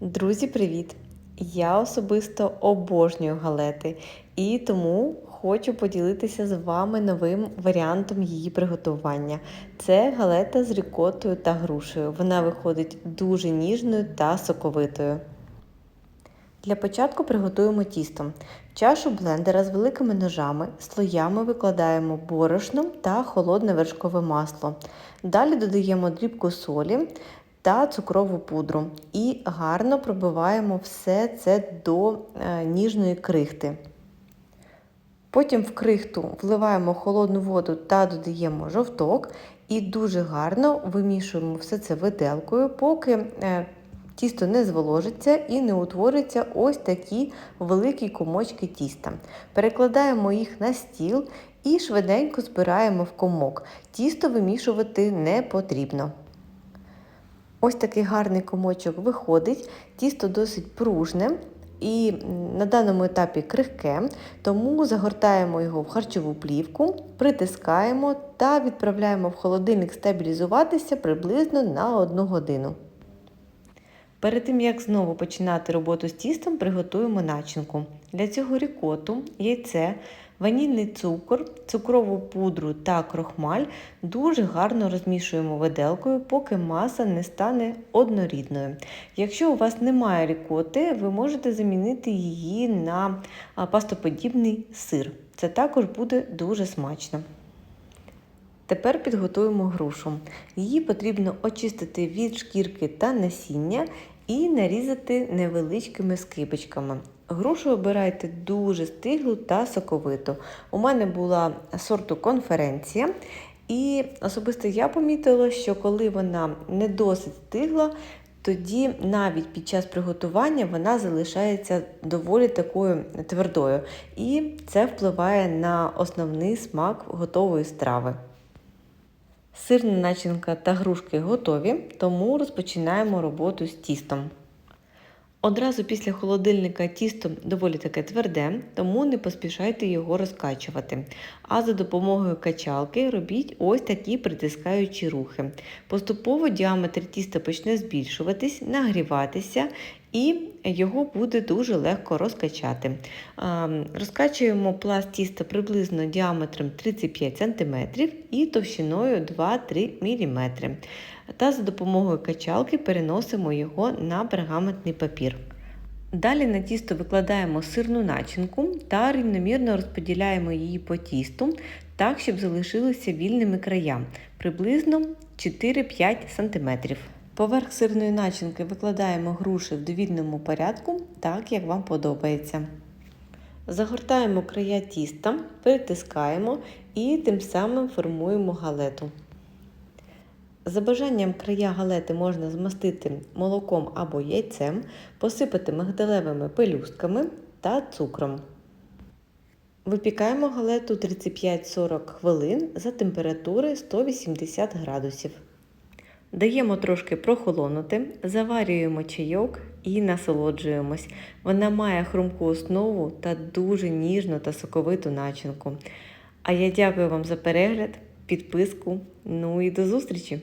Друзі, привіт! Я особисто обожнюю галети і тому хочу поділитися з вами новим варіантом її приготування. Це галета з рікотою та грушею. Вона виходить дуже ніжною та соковитою. Для початку приготуємо тісто. В чашу блендера з великими ножами слоями викладаємо борошно та холодне вершкове масло. Далі додаємо дрібку солі та цукрову пудру і гарно пробиваємо все це до е, ніжної крихти. Потім в крихту вливаємо холодну воду та додаємо жовток і дуже гарно вимішуємо все це виделкою, поки е, тісто не зволожиться і не утвориться ось такі великі комочки тіста. Перекладаємо їх на стіл і швиденько збираємо в комок. Тісто вимішувати не потрібно. Ось такий гарний комочок виходить, тісто досить пружне і на даному етапі крихке, тому загортаємо його в харчову плівку, притискаємо та відправляємо в холодильник стабілізуватися приблизно на 1 годину. Перед тим, як знову починати роботу з тістом, приготуємо начинку. Для цього рікоту, яйце, ванільний цукор, цукрову пудру та крохмаль дуже гарно розмішуємо виделкою, поки маса не стане однорідною. Якщо у вас немає рікоти, ви можете замінити її на пастоподібний сир. Це також буде дуже смачно. Тепер підготуємо грушу. Її потрібно очистити від шкірки та насіння і нарізати невеличкими скибочками. Грушу обирайте дуже стиглу та соковиту. У мене була сорту конференція, і особисто я помітила, що коли вона не досить стигла, тоді навіть під час приготування вона залишається доволі такою твердою. І це впливає на основний смак готової страви. Сирна начинка та грушки готові, тому розпочинаємо роботу з тістом. Одразу після холодильника тісто доволі таке тверде, тому не поспішайте його розкачувати. А за допомогою качалки робіть ось такі притискаючі рухи. Поступово діаметр тіста почне збільшуватись, нагріватися і його буде дуже легко розкачати. Розкачуємо пласт тіста приблизно діаметром 35 см і товщиною 2-3 мм. Та за допомогою качалки переносимо його на пергаментний папір. Далі на тісто викладаємо сирну начинку та рівномірно розподіляємо її по тісту, так, щоб залишилися вільними края, приблизно 4-5 см. Поверх сирної начинки викладаємо груші в довільному порядку, так як вам подобається. Загортаємо края тіста, притискаємо і тим самим формуємо галету. За бажанням края галети можна змастити молоком або яйцем, посипати мигдалевими пелюстками та цукром. Випікаємо галету 35-40 хвилин за температури 180 градусів. Даємо трошки прохолонути, заварюємо чайок і насолоджуємось. Вона має хрумку основу та дуже ніжну та соковиту начинку. А я дякую вам за перегляд, підписку. Ну і до зустрічі!